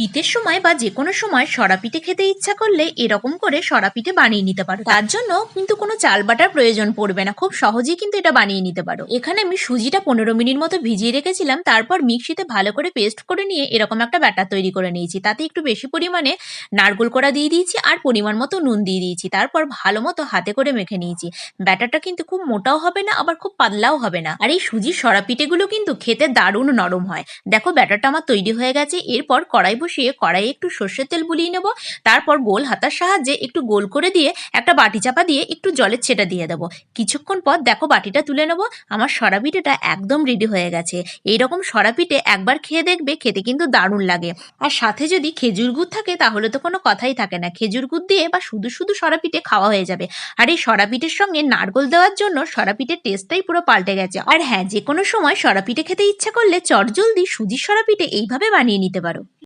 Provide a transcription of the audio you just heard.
শীতের সময় বা যে কোনো সময় সরা পিঠে খেতে ইচ্ছা করলে এরকম করে সরা পিঠে বানিয়ে নিতে পারো। তার জন্য কিন্তু কোনো চাল বাটার প্রয়োজন পড়বে না। খুব সহজেই কিন্তু এটা বানিয়ে নিতে পারো। এখানে আমি সুজিটা পনেরো মিনিট মতো ভিজিয়ে রেখেছিলাম। তারপর মিক্সিতে ভালো করে পেস্ট করে নিয়ে এরকম একটা ব্যাটার তৈরি করে নিয়েছি। তাতে একটু বেশি পরিমাণে নারকোল কড়া দিয়ে দিয়েছি আর পরিমাণ মতো নুন দিয়ে দিয়েছি। তারপর ভালো মতো হাতে করে মেখে নিয়েছি। ব্যাটারটা কিন্তু খুব মোটাও হবে না, আবার খুব পাতলাও হবে না। আর এই সুজির সরা পিঠেগুলো কিন্তু খেতে দারুণ নরম হয়। দেখো ব্যাটারটা আমার তৈরি হয়ে গেছে। এরপর কড়াই বসিয়ে কড়াইয়ে একটু সর্ষের তেল বুলিয়ে নেব। তারপর গোল হাতার সাহায্যে একটু গোল করে দিয়ে একটা বাটি চাপা দিয়ে একটু জলের ছেটা দিয়ে দেবো। কিছুক্ষণ পর দেখো বাটিটা তুলে নেব। আমার সরা পিঠেটা একদম রেডি হয়ে গেছে। এইরকম সরা পিঠে একবার খেয়ে দেখবে, খেতে কিন্তু দারুণ লাগে। আর সাথে যদি খেজুর গুড় থাকে, তাহলে তো কোনো কথাই থাকে না। খেজুর গুড় দিয়ে বা শুধু শুধু সরা পিঠে খাওয়া হয়ে যাবে। আর এই সরা পিঠের সঙ্গে নারকোল দেওয়ার জন্য সরা পিঠের টেস্টটাই পুরো পাল্টে গেছে। আর হ্যাঁ যে কোনো সময় সরা পিঠে খেতে ইচ্ছা করলে চটজলদি সুজির সরা পিঠে এইভাবে বানিয়ে নিতে পারো।